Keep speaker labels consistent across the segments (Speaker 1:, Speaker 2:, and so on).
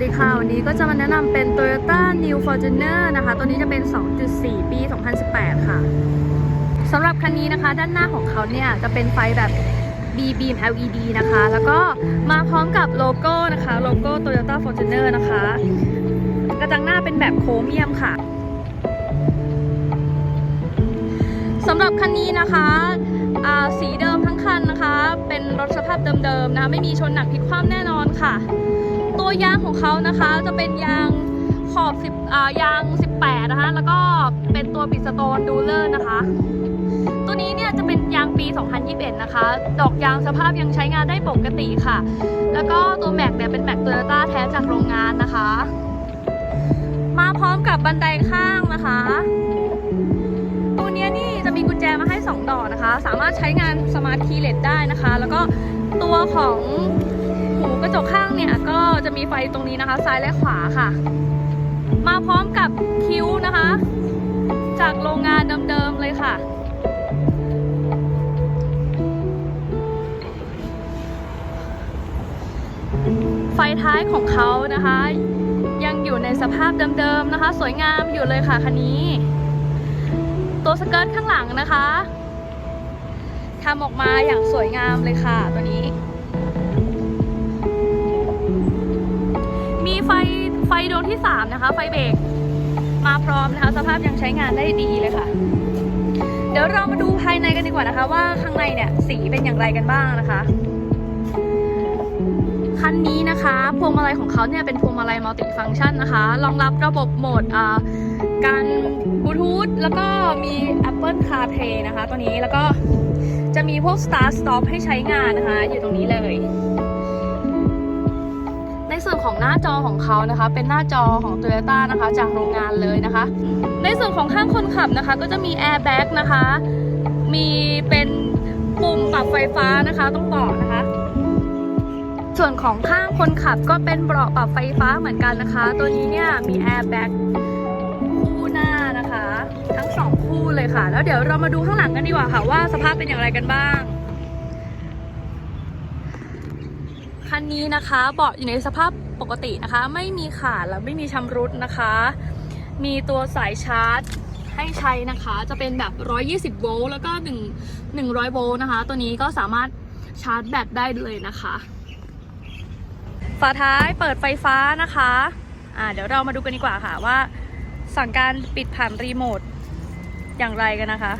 Speaker 1: วัสดีค่ะ วันนี้ก็จะมาแนะนำเป็น Toyota New Fortuner นะคะ ตัวนี้จะเป็น 2.4 ปี 2018 ค่ะสำหรับคันนี้นะคะ ด้านหน้าของเขาเนี่ย จะเป็นไฟแบบ B beam LED นะคะ แล้วก็มาพร้อมกับโลโก้นะคะ โลโก้ Toyota Fortuner นะคะ กระจังหน้าเป็นแบบโครเมียมค่ะสำหรับคันนี้นะคะสีเดิมทั้งคันนะคะ เป็นรถสภาพเดิมๆนะ ไม่มีชนหนักพลิกคว่ำแน่นอนค่ะ ยางของเขานะคะ จะเป็นยางขอบ10อ่ายาง 18 นะคะ แล้วก็เป็นตัวบิดสโตนดูเลอร์นะคะ ตัวนี้เนี่ยจะเป็นยางปี 2021 นะคะ ดอกยางสภาพยังใช้งานได้ปกติค่ะ แล้วก็ตัวแม็กเนี่ยเป็นแม็กโตโยต้าแท้จากโรงงานนะคะ มาพร้อมกับบันไดข้างนะคะ ตัวเนี้ยนี่จะมีกุญแจมาให้ 2 ดอกนะคะ สามารถใช้งานสมาร์ทคีย์เลสได้นะคะ แล้วก็ตัวของ ระจกข้างเนี่ยก็จะมีไฟตรงนี้นะคะ ซ้ายและขวาค่ะ มาพร้อมกับคิ้วนะคะ จากโรงงานเดิมๆเลยค่ะ ไฟท้ายของเขานะคะ ยังอยู่ในสภาพเดิมๆนะคะ สวยงามอยู่เลยค่ะคันนี้ ตัวสเกิร์ตข้างหลังนะคะทำออกมาอย่างสวยงามเลยค่ะตัวนี้ ไฟไฟดวงที่ 3 นะคะ ไฟเบรกมาพร้อมนะคะ สภาพยังใช้งานได้ดีเลยค่ะ เดี๋ยวเรามาดูภายในกันดีกว่านะคะ ว่าข้างในเนี่ยสีเป็นอย่างไรกันบ้างนะคะคันนี้นะคะพวงมาลัยของเขาเนี่ยเป็นพวงมาลัยมัลติฟังก์ชันนะคะรองรับระบบโหมดการบลูทูธแล้วก็มี Apple CarPlay นะคะ ตัวนี้แล้วก็จะมีพวก Star Stop ให้ใช้งานนะคะ อยู่ตรงนี้เลย ส่วนของหน้าจอของเขานะคะ เป็นหน้าจอของ Toyota นะคะ จากโรงงานเลยนะคะ ในส่วนของข้างคนขับนะคะ ก็จะมี Airbag นะคะ มีเป็นปุ่มปรับไฟฟ้านะคะ ต้องบอกนะคะ ส่วนของข้างคนขับก็เป็นเบาะปรับไฟฟ้าเหมือนกันนะคะ ตัวนี้เนี่ยมี Airbag คู่หน้านะคะ ทั้งสองคู่เลยค่ะ แล้วเดี๋ยวเรามาดูข้างหลังกันดีกว่าค่ะว่าสภาพเป็นอย่างไรกันบ้าง คันนี้นะคะเบาะอยู่ในสภาพปกตินะคะ ไม่มีขาดและไม่มีชำรุดนะคะ มีตัวสายชาร์จให้ใช้นะคะ จะเป็นแบบ 120 โวลต์แล้วก็1 100 โวลต์นะคะ ตัวนี้ก็สามารถชาร์จแบตได้เลยนะคะ ฝาท้ายเปิดไฟฟ้านะคะอ่าเดี๋ยวเรามาดูกันดีกว่าค่ะว่าสั่งการปิดผ่านรีโมทอย่างไรกันนะคะ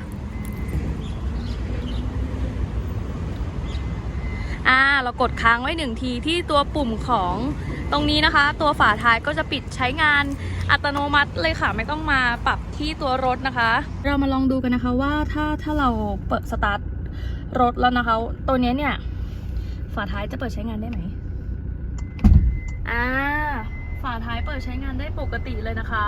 Speaker 1: อ่าเรากดค้างไว้หนึ่งทีที่ตัวปุ่มของตรงนี้นะคะ ตัวฝาท้ายก็จะปิดใช้งานอัตโนมัติเลยค่ะไม่ต้องมาปรับที่ตัวรถนะคะ เรามาลองดูกันนะคะว่าถ้าถ้าเราเปิดสตาร์ทรถแล้วนะคะ ตัวเนี้ยเนี่ย ฝาท้ายจะเปิดใช้งานได้ไหมอ่าฝาท้ายเปิดใช้งานได้ปกติเลยนะคะ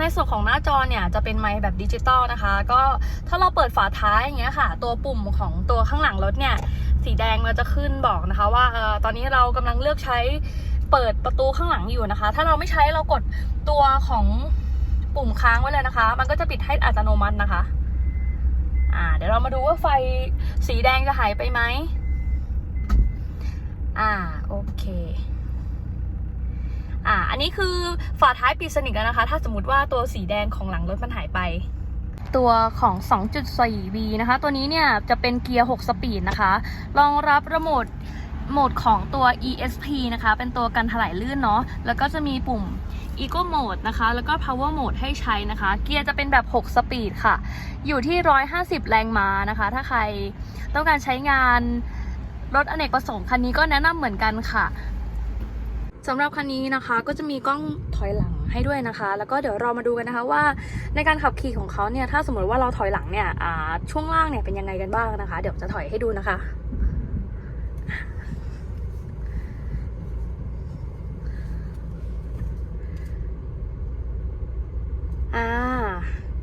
Speaker 1: ในส่วนของหน้าจอเนี่ยจะเป็นไมค์แบบดิจิตอลนะคะ ก็ถ้าเราเปิดฝาท้ายอย่างเงี้ยค่ะ ตัวปุ่มของตัวข้างหลังรถเนี่ยสีแดงมันจะขึ้นบอกนะคะ ว่าเออตอนนี้เรากำลังเลือกใช้เปิดประตูข้างหลังอยู่นะคะ ถ้าเราไม่ใช้เรากดตัวของปุ่มค้างไว้เลยนะคะ มันก็จะปิดให้อัตโนมัตินะคะ อ่า เดี๋ยวเรามาดูว่าไฟสีแดงจะหายไปไหม อ่า โอเค อ่า อันนี้คือฝาท้ายปิดสนิทแล้วนะคะ ถ้าสมมติว่าตัวสีแดงของหลังรถมันหายไป ตัวของ 2.4V นะคะ ตัวนี้เนี่ยจะเป็นเกียร์ 6 สปีดนะคะ รองรับระโมดโหมดของตัว ESP นะคะ เป็นตัวกันถลายลื่นเนาะ แล้วก็จะมีปุ่ม Eco Mode นะคะ แล้วก็ Power Mode ให้ใช้นะคะ เกียร์จะเป็นแบบ 6 สปีดค่ะ อยู่ที่ 150 แรงม้านะคะ ถ้าใครต้องการใช้งานรถอเนกประสงค์คันนี้ก็แนะนำเหมือนกันค่ะ สำหรับคันนี้นะคะก็จะมีกล้องถอยหลังให้ด้วยนะคะ แล้วก็เดี๋ยวเรามาดูกันนะคะว่าในการขับขี่ของเขาเนี่ยถ้าสมมติว่าเราถอยหลังเนี่ยช่วงล่างเนี่ยเป็นยังไงกันบ้างนะคะ เดี๋ยวจะถอยให้ดูนะคะอ่า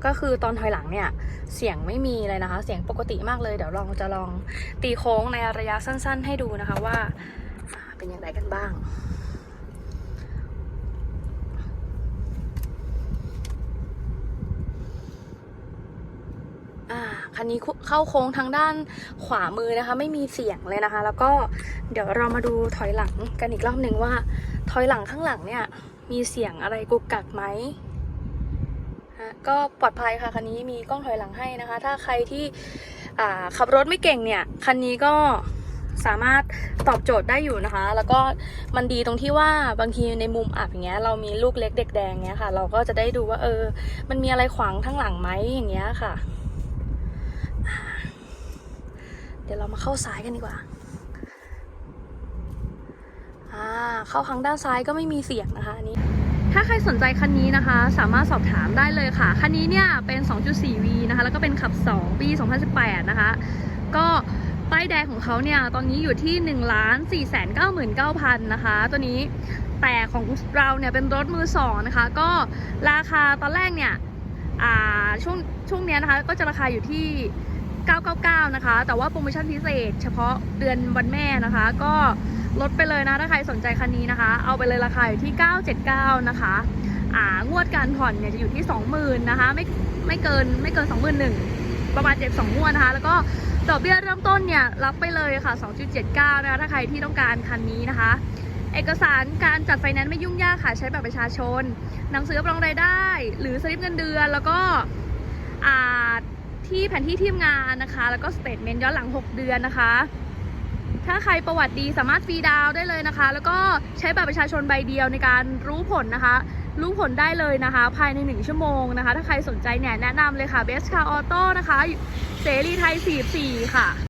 Speaker 1: ก็คือตอนถอยหลังเนี่ยเสียงไม่มีเลยนะคะ เสียงปกติมากเลย เดี๋ยวลองจะลองตีโค้งในระยะสั้น ๆ ให้ดูนะคะว่าอ่าเป็นอย่างไรกันบ้าง อ่า คันนี้เข้าโค้งทางด้านขวามือนะคะ ไม่มีเสียงเลยนะคะ แล้วก็เดี๋ยวเรามาดูถอยหลังกันอีกรอบหนึ่งว่า ถอยหลังข้างหลังเนี่ย มีเสียงอะไรกุกกักไหมฮะก็ปลอดภัยค่ะคันนี้มีกล้องถอยหลังให้นะคะ ถ้าใครที่ขับรถไม่เก่งเนี่ยคันนี้ก็สามารถตอบโจทย์ได้อยู่นะคะ แล้วก็มันดีตรงที่ว่าบางทีในมุมอับอย่างเงี้ยเรามีลูกเล็กเด็กแดงเงี้ยค่ะ เราก็จะได้ดูว่าเออ มันมีอะไรขวางทั้างหลังไหมอย่างเงี้ยค่ะ เดี๋ยวเรามาเข้าซ้ายกันดีกว่า อ่า เข้าทางด้านซ้ายก็ไม่มีเสียงนะคะอันนี้ ถ้าใครสนใจคันนี้นะคะ สามารถสอบถามได้เลยค่ะ คันนี้เนี่ยเป็น 2.4V นะคะ แล้วก็เป็นขับ 2 ปี 2018 นะคะ ก็ป้ายแดงของเขาเนี่ย ตอนนี้อยู่ที่ 1 4 9 9 0 0นะคะ ตัวนี้ แต่ของเราเนี่ยเป็นรถมือสองนะคะ ก็ราคาตอนแรกเนี่ย อ่า ช่วงช่วงเนี้ยนะคะ ก็จะราคาอยู่ที่ 999 นะคะ แต่ว่าโปรโมชั่นพิเศษ เฉพาะเดือนวันแม่นะคะ ก็ลดไปเลยนะ ถ้าใครสนใจคันนี้นะคะ เอาไปเลยราคาอยู่ที่ 979 นะคะ อ่างวดการผ่อนเนี่ยจะอยู่ที่ 20,000นะคะ ไม่ไม่เกินไม่เกิน 21,000 ประมาณ72งวดนะคะ แล้วก็ดอกเบี้ยเริ่มต้นเนี่ยรับไปเลยค่ะ 2.79 นะคะ ถ้าใครที่ต้องการคันนี้นะคะ เอกสารการจัดไฟแนนซ์ไม่ยุ่งยากค่ะ ใช้แบบประชาชนหนังสือรับรองรายได้ หรือสลิปเงินเดือน แล้วก็อ่า ที่แผนที่ทีมงานนะคะ แล้วก็สเตทเมนต์ย้อนหลัง 6 เดือนนะคะ ถ้าใครประวัติดีสามารถฟรีดาวได้เลยนะคะ แล้วก็ใช้บัตรประชาชนใบเดียวในการรู้ผลนะคะ รู้ผลได้เลยนะคะ ภายใน 1 ชั่วโมงนะคะ ถ้าใครสนใจเนี่ยแนะนำเลยค่ะเบสคาออโต้นะคะ เสรีไทย44ค่ะ